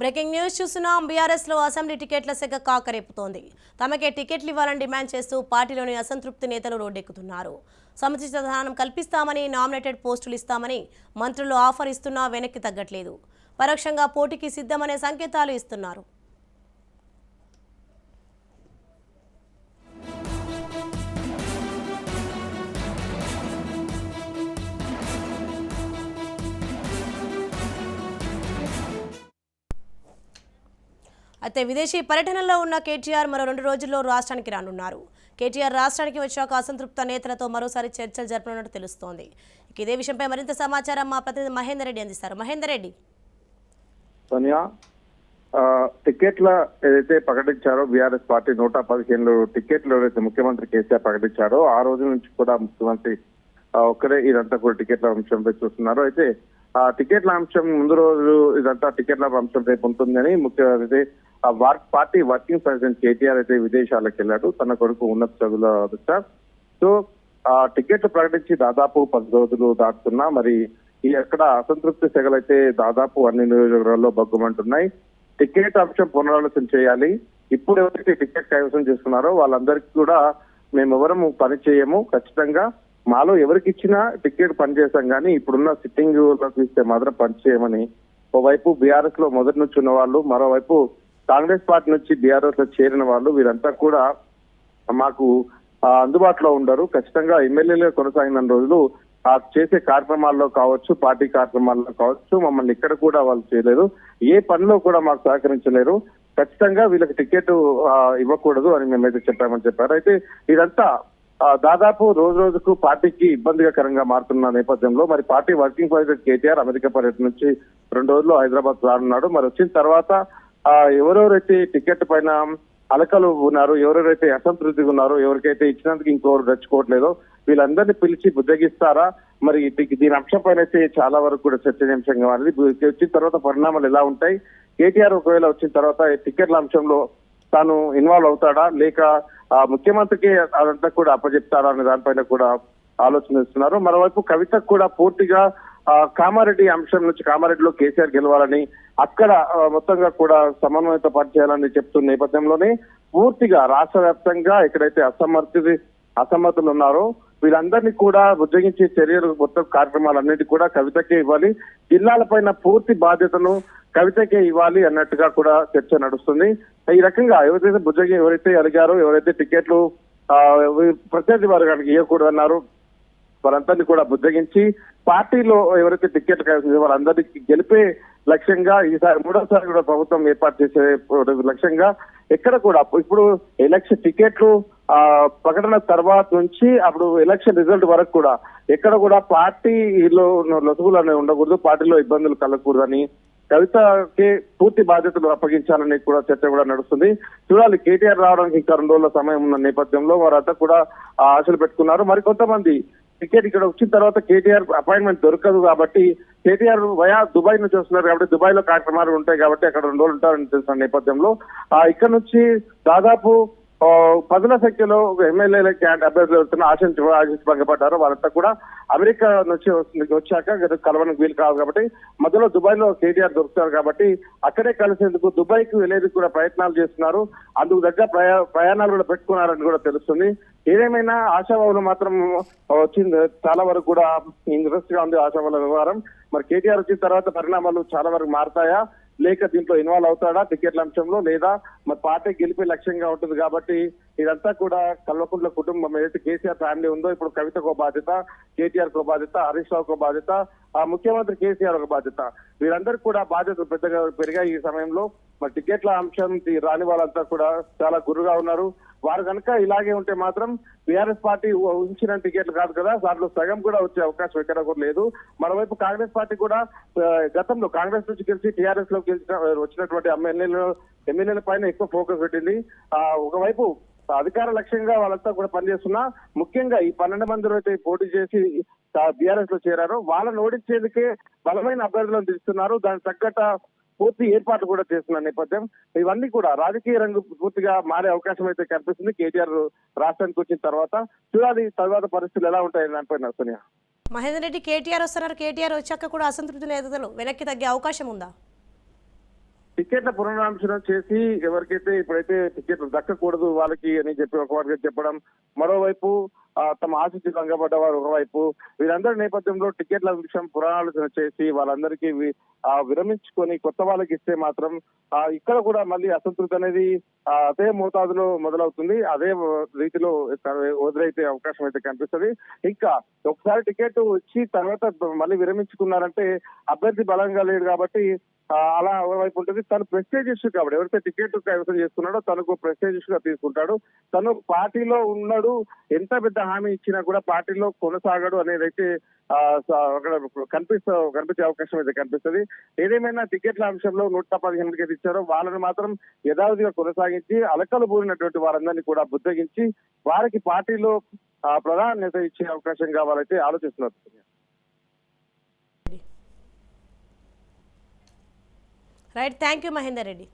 Breaking news చూస్తున్నాం. బీఆర్ఎస్లో assembly టికెట్ల సెగ కాకరేపుతోంది. తమకే టికెట్లు ఇవ్వాలని డిమాండ్ చేస్తూ పార్టీలోని అసంతృప్తి నేతలు రోడ్డెక్కుతున్నారు. సముచిత స్థానం కల్పిస్తామని నామినేటెడ్ పోస్టులు ఇస్తామని మంత్రులు ఆఫర్ ఇస్తున్నా వెనక్కి తగ్గట్లేదు. పరోక్షంగా పోటీకి సిద్ధమనే సంకేతాలు ఇస్తున్నారు. అయితే విదేశీ పర్యటనలో ఉన్న కేటీఆర్ మరో రెండు రోజుల్లో రాష్ట్రానికి రానున్నారు. కేటీఆర్ రాష్ట్రానికి వచ్చాక అసంతృప్త నేతలతో మరోసారి చర్చలు జరపనున్నట్టు తెలుస్తోంది. ఇక ఇదే విషయంపై మరింత సమాచారం మా ప్రతినిధి మహేందర్ రెడ్డి అందిస్తారు. మహేందర్ రెడ్డి. సోనియా టికెట్ల ఏదైతే ప్రకటించారో బీఆర్ఎస్ పార్టీ నూట పదిహేను టికెట్లు ఏదైతే ముఖ్యమంత్రి కేసీఆర్ ప్రకటించారో ఆ రోజు నుంచి కూడా ముఖ్యమంత్రి ఒక్కరే ఇదంతా కూడా టికెట్ల అంశంపై చూస్తున్నారు. అయితే ఆ టికెట్ల అంశం ముందు రోజు ఇదంతా టికెట్ల అంశం రేపు ఉంటుందని ముఖ్యమంత్రి అయితే ఆ పార్టీ వర్కింగ్ ప్రెసిడెంట్ కేటీఆర్ అయితే విదేశాలకు వెళ్ళాడు తన కొడుకు ఉన్నత చదువుల దృష్ట్యా సో ఆ టికెట్లు ప్రకటించి దాదాపు పది రోజులు దాటుతున్నా. మరి ఈ ఎక్కడ అసంతృప్తి సెగలైతే దాదాపు అన్ని నియోజకవర్గాల్లో బగ్గుమంటున్నాయి టికెట్ అంశం పునరాలోచన చేయాలి. ఇప్పుడు ఎవరైతే టికెట్ కైవసం చేస్తున్నారో వాళ్ళందరికీ కూడా మేము ఎవరము పని చేయము. ఖచ్చితంగా మాలో ఎవరికి ఇచ్చినా టికెట్ పనిచేస్తాం కానీ ఇప్పుడున్న సిట్టింగ్ ఇస్తే మాత్రం పని చేయమని ఓవైపు బీఆర్ఎస్లో మొదటి నుంచి ఉన్న వాళ్ళు మరోవైపు కాంగ్రెస్ పార్టీ నుంచి బీఆర్ఎస్లో చేరిన వాళ్ళు వీరంతా కూడా మాకు అందుబాటులో ఉండరు. ఖచ్చితంగా ఎమ్మెల్యేలుగా కొనసాగిన రోజులు ఆ చేసే కార్యక్రమాల్లో కావచ్చు పార్టీ కార్యక్రమాల్లో కావచ్చు మమ్మల్ని ఇక్కడ కూడా వాళ్ళు చేయలేరు. ఏ పనిలో కూడా మాకు సహకరించలేరు. ఖచ్చితంగా వీళ్ళకి టికెట్ ఇవ్వకూడదు అని మేమైతే చెప్పామని చెప్పారు. అయితే ఇదంతా దాదాపు రోజు రోజుకు పార్టీకి ఇబ్బందికరంగా మారుతున్న నేపథ్యంలో మరి party working president KTR America పర్యటన నుంచి రెండు రోజులు హైదరాబాద్ రానున్నాడు. మరి వచ్చిన తర్వాత ఎవరెవరైతే టికెట్ పైన అలకలు ఉన్నారు ఎవరెవరైతే అసంతృప్తిగా ఉన్నారో ఎవరికైతే ఇచ్చినందుకు ఇంకోరు రెచ్చుకోవట్లేదో వీళ్ళందరినీ పిలిచి బుద్ధగిస్తారా మరి దీని అంశం పైన అయితే చాలా వరకు కూడా చర్చనీయాంశంగా మారింది. వచ్చిన తర్వాత పరిణామాలు ఎలా ఉంటాయి? కేటీఆర్ ఒకవేళ వచ్చిన తర్వాత టికెట్ల అంశంలో తాను ఇన్వాల్వ్ అవుతాడా? లేక ఆ ముఖ్యమంత్రికి అదంతా కూడా అప్పచెప్తారా అనే దానిపైన కూడా ఆలోచన ఇస్తున్నారు మరోవైపు కవిత కూడా పూర్తిగా ఆ, కామారెడ్డి అంశం నుంచి కామారెడ్డిలో కేసీఆర్ గెలవాలని అక్కడ మొత్తంగా కూడా సమన్వయత పనిచేయాలని చెప్తున్న నేపథ్యంలోనే పూర్తిగా రాష్ట్ర వ్యాప్తంగా ఎక్కడైతే అసమర్థి అసమర్థులు ఉన్నారో వీళ్ళందరినీ కూడా ఉద్యోగించే చర్యలు మొత్తం కార్యక్రమాలన్నిటి కూడా కవితకే ఇవ్వాలి. జిల్లాల పైన పూర్తి బాధ్యతను కవితకే ఇవ్వాలి అన్నట్టుగా కూడా చర్చ నడుస్తుంది. ఈ రకంగా ఎవరైతే బుజ్జగి ఎవరైతే అడిగారో ఎవరైతే టికెట్లు ప్రత్యర్థి వర్గానికి ఇవ్వకూడదు అన్నారు వారందరినీ కూడా బుద్ధగించి పార్టీలో ఎవరైతే టికెట్ కలిసి వాళ్ళందరికీ గెలిపే లక్ష్యంగా ఈసారి మూడోసారి కూడా ప్రభుత్వం ఏర్పాటు చేసే లక్ష్యంగా ఎక్కడ కూడా ఇప్పుడు ఎలక్షన్ టికెట్లు ఆ ప్రకటన తర్వాత నుంచి అప్పుడు ఎలక్షన్ రిజల్ట్ వరకు కూడా ఎక్కడ కూడా పార్టీలో లొసుగులు అనేవి ఉండకూడదు పార్టీలో ఇబ్బందులు కలగకూడదని కవితకి పూర్తి బాధ్యతలు అప్పగించాలని కూడా చర్చ కూడా నడుస్తుంది. చూడాలి కేటీఆర్ రావడానికి ఇంకా రెండు రోజుల సమయం ఉన్న నేపథ్యంలో వారంతా కూడా ఆ ఆశలు పెట్టుకున్నారు. మరి కొంతమంది టికెట్ ఇక్కడ వచ్చిన తర్వాత కేటీఆర్ అపాయింట్మెంట్ దొరకదు కాబట్టి కేటీఆర్ వయా దుబాయ్ నుంచి వస్తున్నారు కాబట్టి దుబాయ్లో కార్యక్రమాలు ఉంటాయి కాబట్టి అక్కడ రెండు రోజులు ఉంటారని తెలిసిన నేపథ్యంలో ఆ ఇక్కడ నుంచి దాదాపు పదుల సంఖ్యలో ఎమ్మెల్యేల క్యాండ్ అభ్యర్థులు వస్తున్న ఆశించి ఆశించి భంగపడ్డారు వాళ్ళంతా కూడా అమెరికా నుంచి వస్తుంది- వచ్చాక కలవడానికి వీలు కాదు కాబట్టి మధ్యలో దుబాయ్లో కేటీఆర్ దొరుకుతారు కాబట్టి అక్కడే కలిసేందుకు దుబాయ్కి వెళ్ళేందుకు కూడా ప్రయత్నాలు చేస్తున్నారు. అందుకు దగ్గర ప్రయా ప్రయాణాలు కూడా పెట్టుకున్నారని కూడా తెలుస్తుంది. ఏదేమైనా ఆశాభావులు మాత్రం వచ్చింది చాలా వరకు కూడా ఇంట్రెస్ట్గా ఉంది ఆశాభావుల వ్యవహారం. మరి కేటీఆర్ వచ్చిన తర్వాత పరిణామాలు చాలా వరకు మారతాయా? లేక దీంట్లో ఇన్వాల్వ్ అవుతాడా టికెట్ల అంశంలో లేదా మరి పార్టీ గెలిపే లక్ష్యంగా ఉంటుంది కాబట్టి ఇదంతా కూడా కల్వకుంట్ల కుటుంబం ఏదైతే కేసీఆర్ ఫ్యామిలీ ఉందో ఇప్పుడు కవితకు బాధ్యత కేటీఆర్ కో బాధ్యత హరీష్ రావు బాధ్యత ఆ ముఖ్యమంత్రి కేసీఆర్ ఒక బాధ్యత. వీరందరికీ కూడా బాధ్యతలు పెద్దగా పెరిగాయి ఈ సమయంలో. మరి టికెట్ల అంశం రాని వాళ్ళంతా కూడా చాలా గురుగా ఉన్నారు. వారు కనుక ఇలాగే ఉంటే మాత్రం బీఆర్ఎస్ పార్టీ ఉంచిన టికెట్లు కాదు కదా దాంట్లో సగం కూడా వచ్చే అవకాశం ఎక్కడ కూడా లేదు. మరోవైపు కాంగ్రెస్ పార్టీ కూడా గతంలో కాంగ్రెస్ నుంచి గెలిచి టీఆర్ఎస్లో గెలిచిన వచ్చినటువంటి ఎమ్మెల్యేలు ఎమ్మెల్యేల పైన ఎక్కువ ఫోకస్ పెట్టింది. ఆ ఒకవైపు అధికార లక్ష్యంగా వాళ్ళంతా కూడా పనిచేస్తున్నా ముఖ్యంగా ఈ పన్నెండు మంది అయితే పోటీ చేసి బీఆర్ఎస్లో చేరారో వాళ్ళని ఓడించేందుకే బలమైన అభ్యర్థులను తీస్తున్నారు. దానికి తగ్గట్ట పూర్తి ఏర్పాట్లు కూడా చేస్తున్న నేపథ్యం. ఇవన్నీ కూడా రాజకీయ రంగు పూర్తిగా మారే అవకాశం అయితే కనిపిస్తుంది కేటీఆర్ రాష్ట్రానికి వచ్చిన తర్వాత. చూడాలి తర్వాత పరిస్థితులు ఎలా ఉంటాయి దానిపైన సోనియా. మహేందర్ రెడ్డి కేటీఆర్ వస్తున్నారు. కేటీఆర్ వచ్చాక కూడా అసంతృప్తి నేతలు వెనక్కి తగ్గే అవకాశం ఉందా? టికెట్ల పునరాంశనం చేసి ఎవరికైతే ఇప్పుడైతే టికెట్లు దక్కకూడదు వాళ్ళకి అని చెప్పి ఒక వర్గం చెప్పడం. మరోవైపు తమ ఆశించి భంగపడ్డ వారు ఒకవైపు. వీరందరి నేపథ్యంలో టికెట్ల విషయం పురాణాలు చేసి వాళ్ళందరికీ విరమించుకొని కొత్త వాళ్ళకి ఇస్తే మాత్రం ఇక్కడ కూడా మళ్ళీ అసంతృప్తి అనేది అదే మోతాదులో మొదలవుతుంది. అదే రీతిలో వదిలైతే అవకాశం అయితే కనిపిస్తుంది. ఇంకా ఒకసారి టికెట్ ఇచ్చి తర్వాత మళ్ళీ విరమించుకున్నారంటే అభ్యర్థి బలంగా లేడు కాబట్టి అలా వైపు ఉంటుంది. తను ప్రెస్టేజ్ ఇష్యూ కాబట్టి ఎవరైతే టికెట్ కైవసం చేస్తున్నాడో తనకు ప్రెస్టేజ్ ఇష్యూగా తీసుకుంటాడు. తను పార్టీలో ఉన్నాడు. ఎంత పెద్ద హామీ ఇచ్చినా కూడా పార్టీలో కొనసాగడు అనేది అయితే అక్కడ కనిపిస్తా కనిపించే అవకాశం అయితే కనిపిస్తుంది. ఏదేమైనా టికెట్ల అంశంలో నూట పదిహేను టికెట్ ఇచ్చారో వాళ్ళని మాత్రం యథావిధిగా కొనసాగించి అలకలు పూరినటువంటి వారందరినీ కూడా బుద్ధగించి వారికి పార్టీలో ఆ, ప్రాధాన్యత ఇచ్చే అవకాశం కావాలైతే ఆలోచిస్తున్నారు. Right thank you Mahender Reddy.